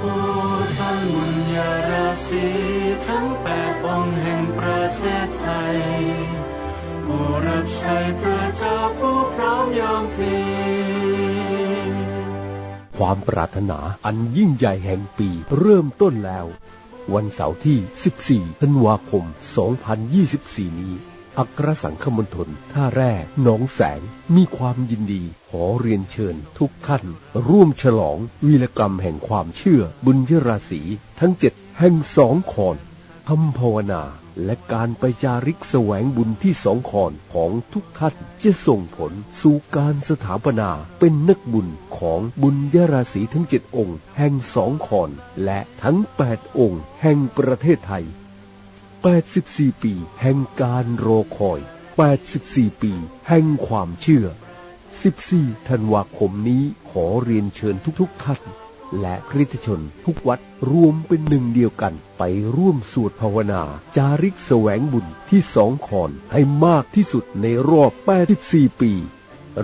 โอ้ท่านบุญญาราศีทั้งแปดองค์แห่งประเทศไทยผู้รับใช้พระเจ้าผู้พร้อมยอมพลีความปรารถนาอันยิ่งใหญ่แห่งปีเริ่มต้นแล้ว วันเสาร์ที่ 14 ธันวาคม 2024 นี้ อัครสังฆมณฑลท่าแร่หนองแสง มีความยินดีขอเรียนเชิญทุกท่าน ร่วมฉลองวีรกรรมแห่งความเชื่อบุญยราศีทั้งเจ็ดแห่งสองขอนคำภาวนาและการไปจาริกแสวงบุญที่สองขอนของทุกท่านจะส่งผลสู่การสถาปนาเป็นนักบุญของบุญยราศีทั้งเจ็ดองค์ แห่งสองขอนและทั้งแปดองค์ แห่งประเทศไทย 84 ปีแห่งการรอคอย 84 ปีแห่งความเชื่อ 14 ธันวาคมนี้ขอเรียนเชิญทุกๆท่านและคริสตชนทุกวัดรวมเป็นหนึ่งเดียวกันไปร่วมสวดภาวนา จาริกแสวงบุญที่สองขอนให้มากที่สุดในรอบ 84 ปี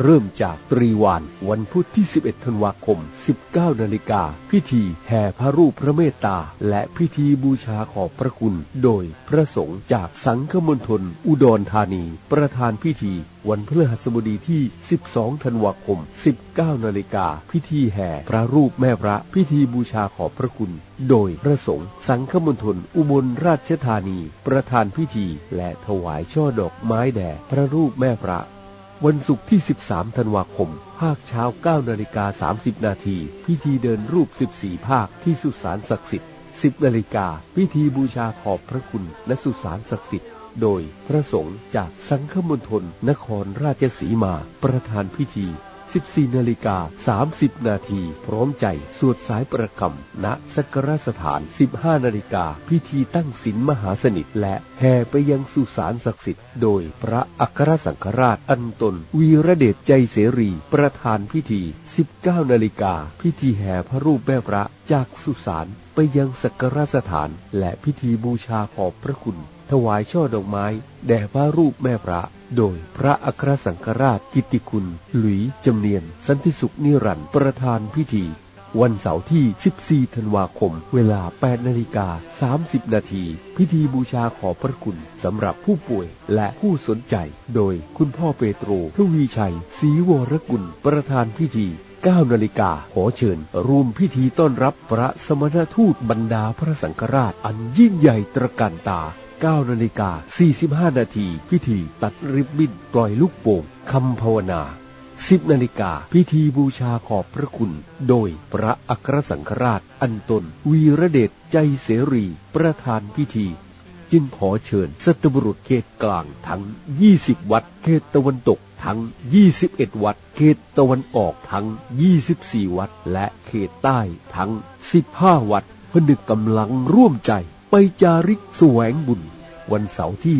เริ่มจากตรีวานวันพุธที่ 11 ธันวาคม 19 นาฬิกา พิธีแห่พระรูปพระเมตตา และพิธีบูชาขอบพระคุณ โดยพระสงฆ์จากสังฆมณฑลอุดรธานี ประธานพิธี วันพฤหัสบดีที่ 12 ธันวาคม 19 นาฬิกา พิธีแห่พระรูปแม่พระ พิธีบูชาขอบพระคุณ โดยพระสงฆ์สังฆมณฑลอุบลราชธานี ประธานพิธี และถวายช่อดอกไม้แด่พระรูปแม่พระ วันศุกร์ที่ 13 ธันวาคม ภาคเช้า 9 นาฬิกา 30 นาที พิธีเดินรูป 14 ภาคที่สุสานศักดิ์สิทธิ์ 10 นาฬิกา พิธีบูชาขอบพระคุณณสุสานศักดิ์สิทธิ์ โดยพระสงฆ์จากสังฆมณฑลนครราชสีมา ประธานพิธี 14นาฬิกา30 นาทีพร้อมใจ สวดสายประกรรม ณสักการสถาน 15 นาฬิกาพิธีตั้งศีลมหาสนิท และแห่ไปยังสุสานศักดิ์สิทธิ์ โดยพระอัครสังฆราชอันตน วีระเดชใจเสรี ประธานพิธี 19 นาฬิกาพิธีแห่พระรูปแม่พระจากสุสานไปยังสักการสถาน และพิธีบูชาขอบพระคุณ ถวายช่อดอกไม้ แด่พระรูปแม่พระ โดยพระอัครสังฆราชกิติคุณ หลุยจำเนียน สันติสุขนิรันดร์ประธานพิธี วันเสาร์ที่ 14 ธันวาคม เวลา 8 นาฬิกา 30 นาที พิธีบูชาขอพระคุณสำหรับผู้ป่วยและผู้สนใจ โดยคุณพ่อเปโตรทวีชัยศรีวรกุล ประธานพิธี9นาฬิกาขอเชิญร่วมพิธีต้อนรับพระสมณทูตบรรดาพระสังฆราชอันยิ่งใหญ่ตระการตา 9นาฬิกา45 นาที พิธีตัดริบบิ้นปล่อยลูกโป่งคำภาวนา 10 นาฬิกาพิธีบูชาขอบพระคุณ โดยพระอัครสังฆราช อันตน วีระเดชใจเสรี ประธานพิธี จึงขอเชิญสัตบุรุษเขตกลางทั้ง 20 วัดเขตตะวันตกทั้ง 21 วัด เขตตะวันออกทั้ง 24 วัด และเขตใต้ทั้ง 15 วัดพนึกกำลังร่วมใจ จาริกแสวงบุญ วันเสาร์ที่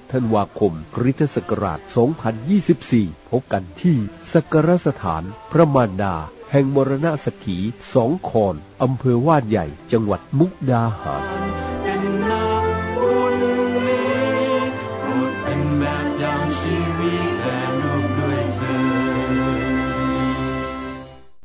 14 ธันวาคมคริสตศักราช 2024 พบกันที่สักรสถานพระมารดา แห่งมรณะสกีสองคอนอำเภอว่านใหญ่จังหวัดมุกดาหาร